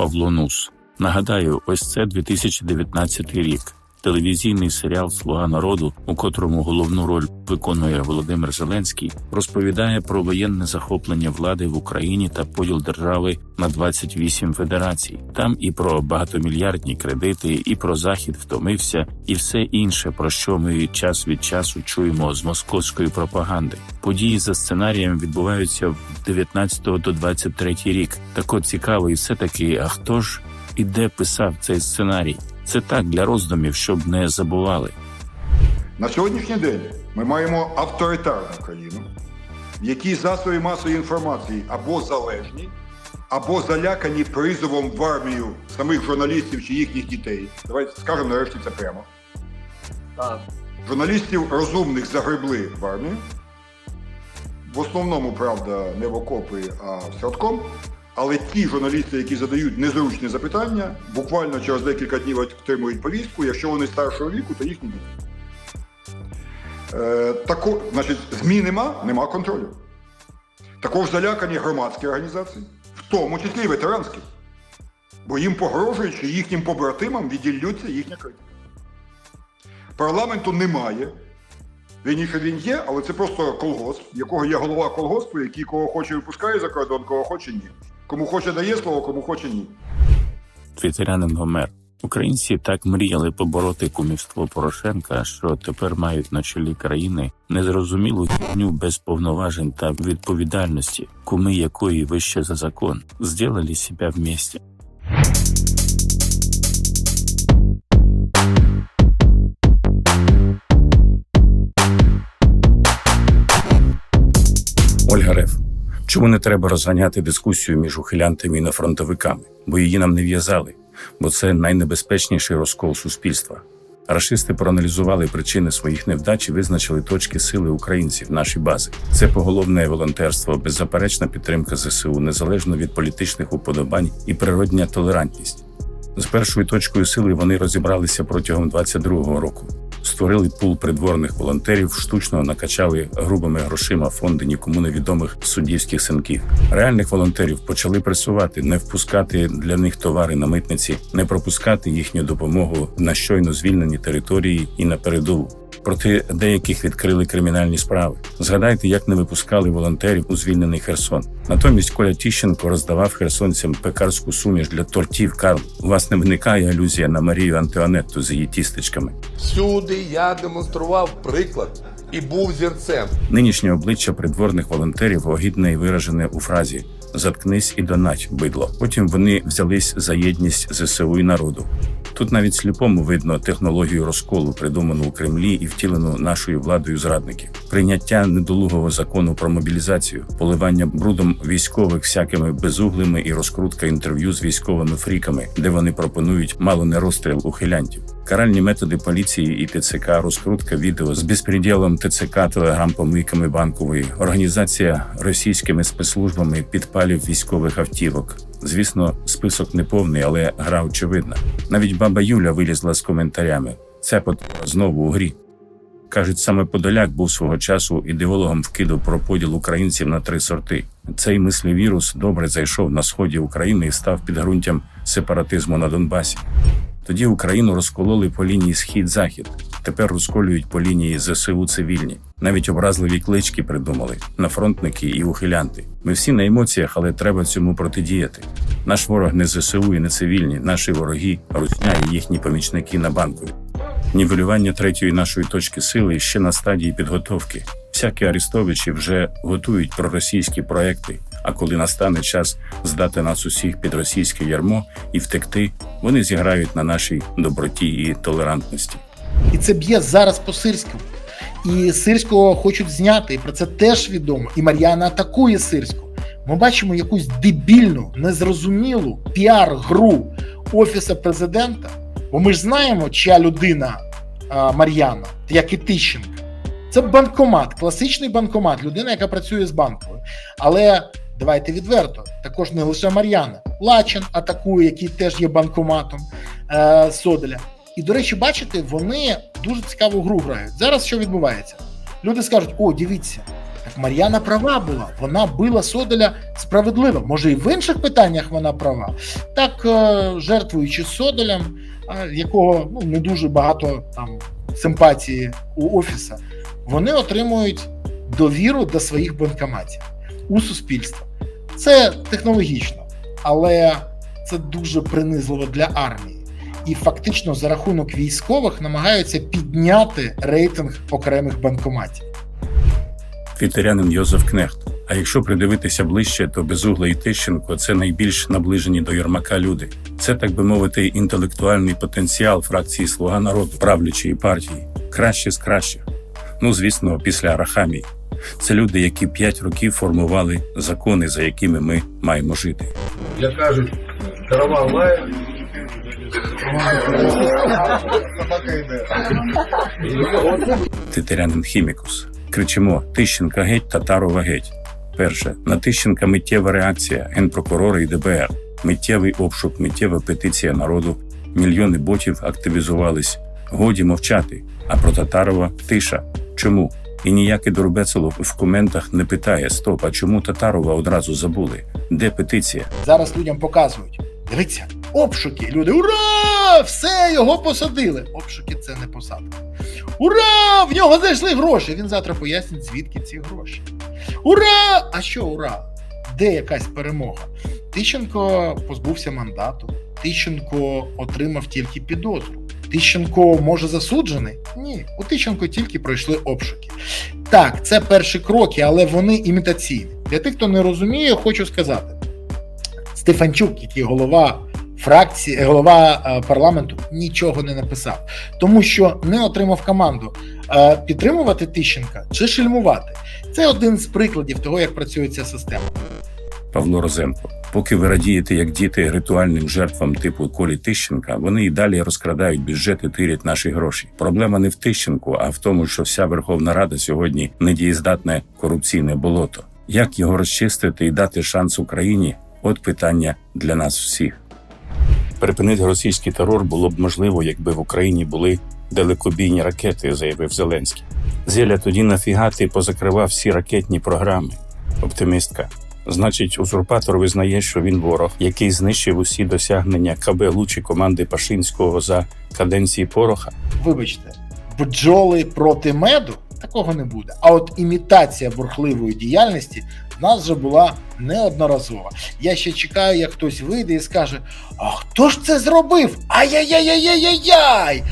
Павло Нус. Нагадаю, ось це 2019 рік. Телевізійний серіал Слуга народу, у котрому головну роль виконує Володимир Зеленський, розповідає про воєнне захоплення влади в Україні та поділ держави на 28 федерацій. Там і про багатомільярдні кредити, і про захід втомився, і все інше, про що ми час від часу чуємо з московської пропаганди. Події за сценарієм відбуваються в 19 до 23 рік. Так от цікаво, і все таки, а хто ж і де писав цей сценарій? Це так для роздумів, щоб не забували. На сьогоднішній день ми маємо авторитарну країну, в якій засоби масової інформації або залежні, або залякані призовом в армію самих журналістів чи їхніх дітей. Давайте скажемо нарешті це прямо. Так. Журналістів розумних загребли в армію. В основному, правда, не в окопи, а в садком. Але ті журналісти, які задають незручні запитання, буквально через декілька днів отримують повістку. Якщо вони старшого віку, то їхні діти. Е, тако, значить, ЗМІ нема, нема контролю. Також залякані громадські організації, в тому числі і ветеранські. Бо їм погрожують, що їхнім побратимам віділлються їхня критика. Парламенту немає. Вірніше він є, але це просто колгосп, якого є голова колгоспу, який кого хоче випускає за кордон, кого хоче ні. Кому хоче дає слово, кому хоче ні. Твітерянин Гомер. Українці так мріяли побороти кумівство Порошенка, що тепер мають на чолі країни незрозумілу хідню без повноважень та відповідальності, куми якої вище за закон, зділили себе в Ольга Чому не треба розганяти дискусію між ухилянтами і нафронтовиками? Бо її нам не в'язали, бо це найнебезпечніший розкол суспільства. Рашисти проаналізували причини своїх невдач і визначили точки сили українців, наші бази. Це поголовне волонтерство, беззаперечна підтримка ЗСУ, незалежно від політичних уподобань і природня толерантність. З першою точкою сили вони розібралися протягом 22-го року. Створили пул придворних волонтерів, штучно накачали грубими грошима фонди нікому невідомих суддівських синків. Реальних волонтерів почали пресувати, не впускати для них товари на митниці, не пропускати їхню допомогу на щойно звільнені території і на передову. Проти деяких відкрили кримінальні справи. Згадайте, як не випускали волонтерів у звільнений Херсон. Натомість Коля Тіщенко роздавав херсонцям пекарську суміш для тортів Карл. У вас не виникає алюзія на Марію Антуанетту з її тістечками. Всюди я демонстрував приклад і був зірцем. Нинішнє обличчя придворних волонтерів огідне і виражене у фразі Заткнись і донать, бидло. Потім вони взялись за єдність ЗСУ і народу. Тут навіть сліпому видно технологію розколу, придуману у Кремлі і втілену нашою владою зрадників. Прийняття недолугого закону про мобілізацію, поливання брудом військових всякими безуглими і розкрутка інтерв'ю з військовими фріками, де вони пропонують мало не розстріл ухилянтів. Каральні методи поліції і ТЦК, розкрутка відео з безпреділом ТЦК, телеграм-помийками банкової, організація російськими спецслужбами підпалів військових автівок. Звісно, список не повний, але гра очевидна. Навіть баба Юля вилізла з коментарями. Це знову у грі. Кажуть, саме Подоляк був свого часу ідеологом вкиду про поділ українців на три сорти. Цей мислевірус добре зайшов на сході України і став підґрунтям сепаратизму на Донбасі. Тоді Україну розкололи по лінії схід-захід. Тепер розколюють по лінії ЗСУ цивільні. Навіть образливі клички придумали нафронтники і ухилянти. Ми всі на емоціях, але треба цьому протидіяти. Наш ворог не ЗСУ і не цивільні, наші вороги, русня і їхні помічники на банкові. Нівелювання третьої нашої точки сили ще на стадії підготовки. Всякі арестовичі вже готують проросійські проекти. А коли настане час здати нас усіх під російське ярмо і втекти, вони зіграють на нашій доброті і толерантності. І це б'є зараз по Сирському. І Сирського хочуть зняти, і про це теж відомо. І Мар'яна атакує Сирського. Ми бачимо якусь дебільну, незрозумілу піар-гру Офіса президента. Бо ми ж знаємо, чия людина Мар'яна, як і Тищенка. Це банкомат, класичний банкомат, людина, яка працює з банкою. Але давайте відверто, також не лише Мар'яна. Лачин атакує, який теж є банкоматом е, Соделя. І, до речі, бачите, вони дуже цікаву гру грають. Зараз що відбувається? Люди скажуть: о, дивіться, так Мар'яна права була. Вона била Содоля справедливо. Може, і в інших питаннях вона права. Так, е, жертвуючи Содолем, а, якого ну, не дуже багато там симпатії у офіса, вони отримують довіру до своїх банкоматів у суспільства. Це технологічно, але це дуже принизливо для армії. І фактично за рахунок військових намагаються підняти рейтинг окремих банкоматів. Твітерянин Йозеф Кнехт. А якщо придивитися ближче, то Безугла і Тищенко це найбільш наближені до Єрмака люди. Це, так би мовити, інтелектуальний потенціал фракції Слуга народу, правлячої партії. Краще з кращих. Ну, звісно, після Арахамії. Це люди, які п'ять років формували закони, за якими ми маємо жити. Як кажуть, караван лає. Собака. Титерянин Хімікус. Кричимо Тищенка геть, Татарова геть. Перше на Тищенка миттєва реакція генпрокурора і ДБР. Миттєвий обшук, миттєва петиція народу. Мільйони ботів активізувались. Годі мовчати. А про Татарова тиша. Чому? І ніякий Дурбецелов в коментах не питає: Стоп, а чому Татарова одразу забули? Де петиція? Зараз людям показують. Дивіться, обшуки. Люди, ура! Все, його посадили. Обшуки це не посадка. Ура! В нього зайшли гроші. Він завтра пояснить, звідки ці гроші. Ура! А що ура? Де якась перемога? Тищенко позбувся мандату. Тищенко отримав тільки підозру. Тищенко може засуджений? Ні, у Тищенко тільки пройшли обшуки. Так, це перші кроки, але вони імітаційні. Для тих, хто не розуміє, хочу сказати: Стефанчук, який голова фракції, е, голова е, парламенту, нічого не написав, тому що не отримав команду е, підтримувати Тищенка чи шельмувати. Це один з прикладів того, як працює ця система. Павло Розенко. Поки ви радієте, як діти ритуальним жертвам типу Колі Тищенка, вони і далі розкрадають бюджет і тирять наші гроші. Проблема не в Тищенку, а в тому, що вся Верховна Рада сьогодні недієздатне корупційне болото. Як його розчистити і дати шанс Україні? От питання для нас всіх. Припинити російський терор було б можливо, якби в Україні були далекобійні ракети, заявив Зеленський. Зеля тоді нафіга ти позакривав всі ракетні програми. Оптимістка. Значить, узурпатор визнає, що він ворог, який знищив усі досягнення КБ Лучі команди Пашинського за каденції Пороха. Вибачте, бджоли проти меду такого не буде. А от імітація бурхливої діяльності в нас вже була неодноразова. Я ще чекаю, як хтось вийде і скаже: А хто ж це зробив? Ай-яй-яй-яй-яй-яй!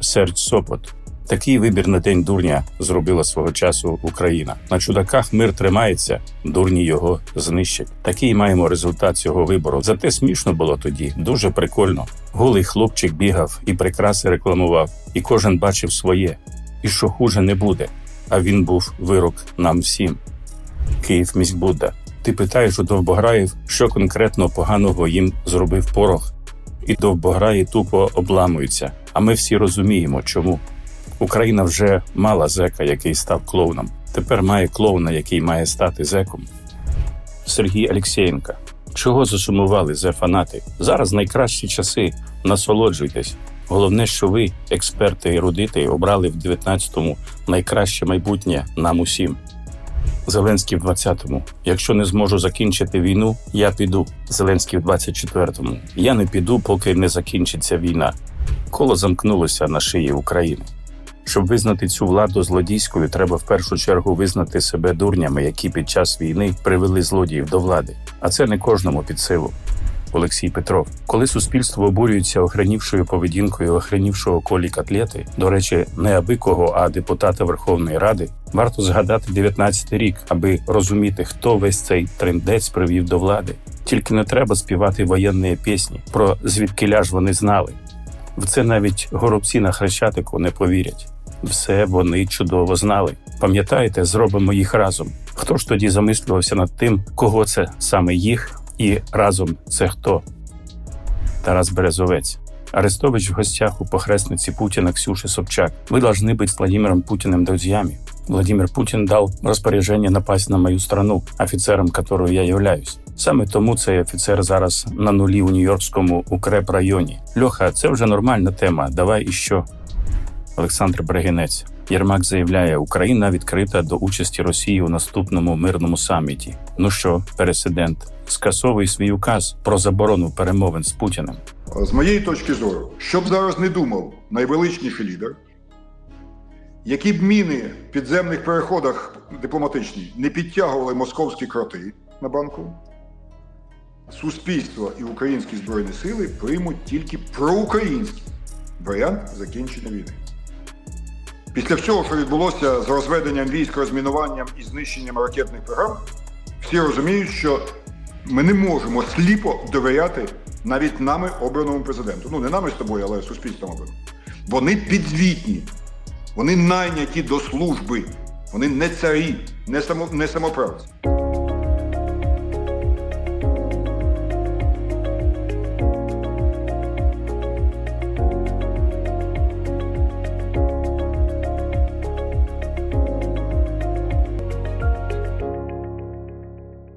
Сердь Сопот. Такий вибір на день дурня зробила свого часу Україна. На чудаках мир тримається, дурні його знищать. Такий маємо результат цього вибору. Зате смішно було тоді, дуже прикольно. Голий хлопчик бігав і прикраси рекламував, і кожен бачив своє. І що хуже не буде. А він був вирок нам всім. Київ міськбудда. Ти питаєш у довбограїв, що конкретно поганого їм зробив порох, і довбограї тупо обламуються. А ми всі розуміємо, чому. Україна вже мала зека, який став клоуном. Тепер має клоуна, який має стати зеком. Сергій Алєксєєнка. Чого засумували зе фанати? Зараз найкращі часи. Насолоджуйтесь. Головне, що ви, експерти і ерудити, обрали в 19-му найкраще майбутнє нам усім. Зеленський в 20-му. Якщо не зможу закінчити війну, я піду. Зеленський в 24-му. Я не піду, поки не закінчиться війна. Коло замкнулося на шиї України. Щоб визнати цю владу злодійською, треба в першу чергу визнати себе дурнями, які під час війни привели злодіїв до влади. А це не кожному під силу. Олексій Петров, коли суспільство обурюється охренівшою поведінкою охренівшого колі котлети, до речі, не аби кого, а депутата Верховної Ради, варто згадати 19-й рік, аби розуміти, хто весь цей трендець привів до влади. Тільки не треба співати воєнні пісні про звідкиля ж вони знали. В це навіть горобці на хрещатику не повірять Все вони чудово знали. Пам'ятаєте, зробимо їх разом. Хто ж тоді замислювався над тим, кого це саме їх, і разом це хто? Тарас Березовець. Арестович в гостях у похресниці Путина Ксюши Собчак. Вы должны быть с Владимиром Путиным друзьями. Владимир Путин дал распоряжение напасть на мою страну, офіцером которую я являюсь. Саме тому цей офіцер зараз на нулі у Нью-Йоркському укреп районі. Льоха, це вже нормальна тема. Давай іще. Олександр Брегінець. Єрмак заявляє, Україна відкрита до участі Росії у наступному мирному саміті. Ну що, президент, скасовуй свій указ про заборону перемовин з Путіним. З моєї точки зору, що б зараз не думав найвеличніший лідер, які б міни в підземних переходах дипломатичні не підтягували московські кроти на банку, суспільство і українські збройні сили приймуть тільки проукраїнський варіант закінчення війни. Після всього, що відбулося з розведенням військ, розмінуванням і знищенням ракетних програм, всі розуміють, що ми не можемо сліпо довіряти навіть нами обраному президенту. Ну, не нами з тобою, але суспільством обраному. Вони підзвітні, вони найняті до служби, вони не царі, не, само, не самоправці.